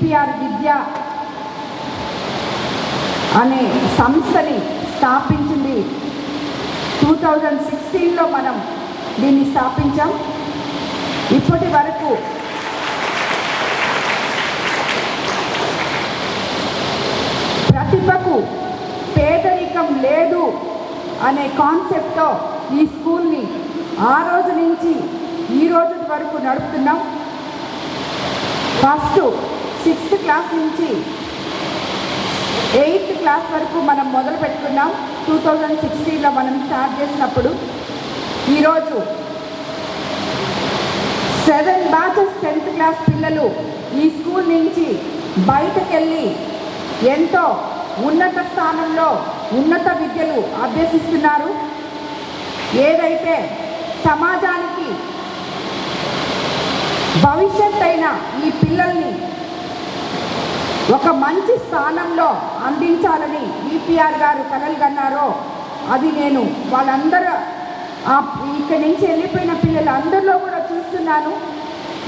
CPR విద్య అనే సంస్థని స్థాపించింది. టూ థౌజండ్ సిక్స్టీన్లో మనం దీన్ని స్థాపించాం. ఇప్పటి వరకు ప్రతిభకు పేదరికం లేదు అనే కాన్సెప్ట్తో ఈ స్కూల్ని ఆ రోజు నుంచి ఈ రోజు వరకు నడుపుతున్నాం. ఫస్ట్ సిక్స్త్ క్లాస్ నుంచి ఎయిత్ క్లాస్ వరకు మనం మొదలు పెట్టుకున్నాం. టూ థౌజండ్ సిక్స్టీన్లో మనం స్టార్ట్ చేసినప్పుడు ఈరోజు సెవెన్ బ్యాచెస్ టెన్త్ క్లాస్ పిల్లలు ఈ స్కూల్ నుంచి బయటకెళ్ళి ఎంతో ఉన్నత స్థానంలో ఉన్నత విద్యలు అభ్యసిస్తున్నారు. ఏదైతే సమాజానికి భవిష్యత్ అయిన ఈ పిల్లల్ని ఒక మంచి స్థానంలో అందించాలని ఈపీఆర్ గారు కలలుగన్నారో అది నేను వాళ్ళందరూ ఆ ఇక్కడి నుంచి వెళ్ళిపోయిన పిల్లలు అందరిలో కూడా చూస్తున్నాను.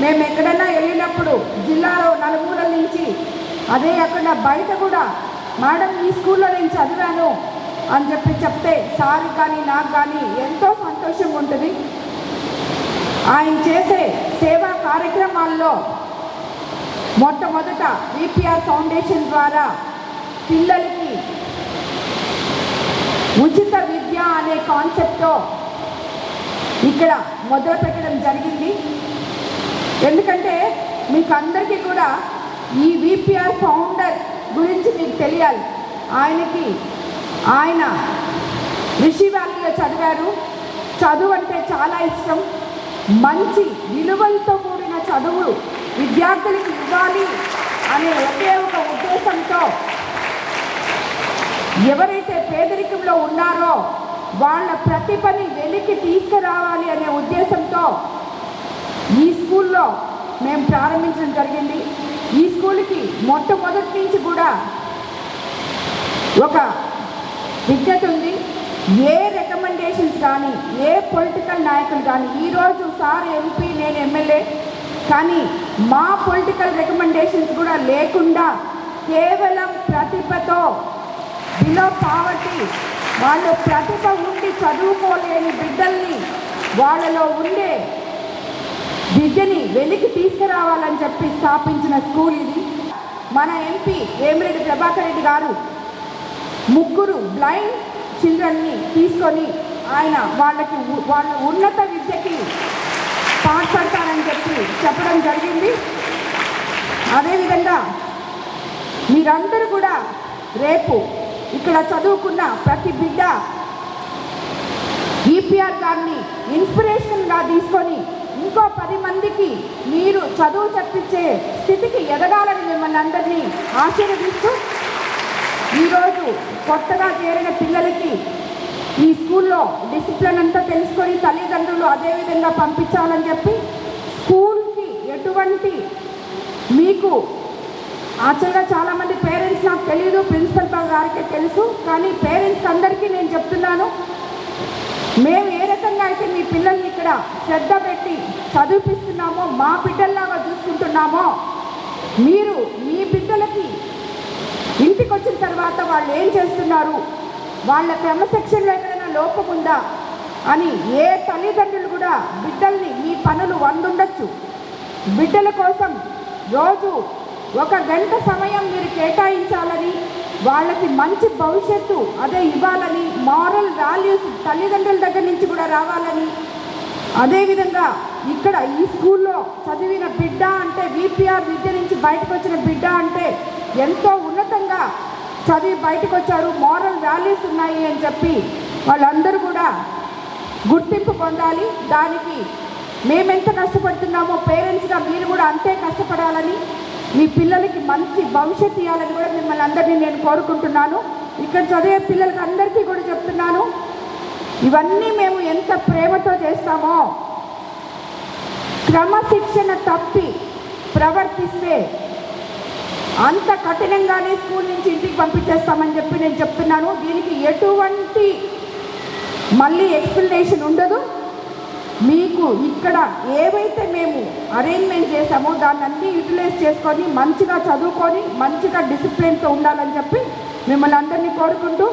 మేము ఎక్కడైనా వెళ్ళినప్పుడు జిల్లాలో నలుమూలల నుంచి అదే అక్కడ బయట కూడా మేడం ఈ స్కూల్లో నేను చదివాను అని చెప్పి చెప్తే సార్ కానీ నాకు కానీ ఎంతో సంతోషంగా ఉంటుంది. ఆయన చేసే సేవా కార్యక్రమాల్లో మొట్టమొదట విపిఆర్ ఫౌండేషన్ ద్వారా పిల్లలకి ఉచిత విద్య అనే కాన్సెప్ట్తో ఇక్కడ మొదలు పెట్టడం జరిగింది. ఎందుకంటే మీకు అందరికీ కూడా ఈ విపిఆర్ ఫౌండర్ గురించి మీకు తెలియాలి. ఆయనకి ఆయన రిషి వ్యాలీలో చదివారు. చదువు అంటే చాలా ఇష్టం. మంచి విలువలతో కూడిన చదువు విద్యార్థులకు ఇవ్వాలి అనే ఒకే ఒక ఉద్దేశంతో ఎవరైతే పేదరికంలో ఉన్నారో వాళ్ళ ప్రతిభని వెలికి తీసుకురావాలి అనే ఉద్దేశంతో ఈ స్కూల్లో మేము ప్రారంభించడం జరిగింది. ఈ స్కూల్కి మొట్టమొదటి నుంచి కూడా ఒక విజ్ఞత ఉంది. ఏ రికమెండేషన్స్ కానీ ఏ పొలిటికల్ నాయకులు కానీ ఈరోజు సార్ ఎంపీ నేను ఎమ్మెల్యే కానీ మా పొలిటికల్ రికమెండేషన్స్ కూడా లేకుండా కేవలం ప్రతిభతో బిలో పావర్టీ వాళ్ళు ప్రతిభ ఉండి చదువుకోలేని బిడ్డల్ని వాళ్ళలో ఉండే విద్యని వెలికి తీసుకురావాలని చెప్పి స్థాపించిన స్కూల్ ఇది. మన ఎంపీ వేమిరెడ్డి ప్రభాకర్ రెడ్డి గారు ముగ్గురు బ్లైండ్ చిల్డ్రన్ని తీసుకొని ఆయన వాళ్ళకి వాళ్ళ ఉన్నత విద్యకి మాట్లాడతారని చెప్పి చెప్పడం జరిగింది. అదేవిధంగా మీరందరూ కూడా రేపు ఇక్కడ చదువుకున్న ప్రతి బిడ్డ ఈపీఆర్ గారిని ఇన్స్పిరేషన్గా తీసుకొని ఇంకో పది మందికి మీరు చదువు చెప్పించే స్థితికి ఎదగాలని మిమ్మల్ని అందరినీ ఆశీర్వదిస్తూ ఈరోజు కొత్తగా చేరిన పిల్లలకి ఈ స్కూల్లో డిసిప్లిన్ అంతా తెలుసుకొని తల్లిదండ్రులు అదేవిధంగా పంపించాలని చెప్పి స్కూల్కి ఎటువంటి మీకు యాక్చువల్గా చాలామంది పేరెంట్స్ నాకు తెలియదు ప్రిన్సిపల్ గారికి తెలుసు కానీ పేరెంట్స్ అందరికీ నేను చెప్తున్నాను మేము ఏ రకంగా అయితే మీ పిల్లల్ని ఇక్కడ శ్రద్ధ పెట్టి చదివిపిస్తున్నామో మా బిడ్డల్లాగా చూసుకుంటున్నామో మీరు మీ బిడ్డలకి ఇంటికి వచ్చిన తర్వాత వాళ్ళు ఏం చేస్తున్నారు? వాళ్ళ క్రమశిక్షణలో లోపముందా అని ఏ తల్లిదండ్రులు కూడా బిడ్డల్ని ఈ పనులు వండుండొచ్చు. బిడ్డల కోసం రోజు ఒక గంట సమయం మీరు కేటాయించాలని వాళ్ళకి మంచి భవిష్యత్తు అదే ఇవ్వాలని మారల్ వాల్యూస్ తల్లిదండ్రుల దగ్గర నుంచి కూడా రావాలని. అదేవిధంగా ఇక్కడ ఈ స్కూల్లో చదివిన బిడ్డ అంటే విపిఆర్ విద్య నుంచి బయటకు వచ్చిన బిడ్డ అంటే ఎంతో ఉన్నతంగా చదివి బయటకు వచ్చారు మారల్ వాల్యూస్ ఉన్నాయి అని చెప్పి వాళ్ళందరూ కూడా గుర్తింపు పొందాలి. దానికి మేమెంత కష్టపడుతున్నామో పేరెంట్స్గా మీరు కూడా అంతే కష్టపడాలని మీ పిల్లలకి మంచి భవిష్యత్తు ఇవ్వాలని కూడా మిమ్మల్ని అందరినీ నేను కోరుకుంటున్నాను. ఇక్కడ చదివే పిల్లలకి అందరికీ కూడా చెప్తున్నాను. ఇవన్నీ మేము ఎంత ప్రేమతో చేస్తామో క్రమశిక్షణ తప్పి ప్రవర్తిస్తే అంత కఠినంగానే స్కూల్ నుంచి ఇంటికి పంపించేస్తామని చెప్పి నేను చెప్తున్నాను. దీనికి ఎటువంటి మళ్ళీ ఎక్స్ప్లెనేషన్ ఉండదు. మీకు ఇక్కడ ఏవైతే మేము అరేంజ్మెంట్ చేసామో దాన్ని అన్నీ యూటిలైజ్ చేసుకొని మంచిగా చదువుకొని మంచిగా డిసిప్లిన్తో ఉండాలని చెప్పి మిమ్మల్ని అందరినీ కోరుకుంటూ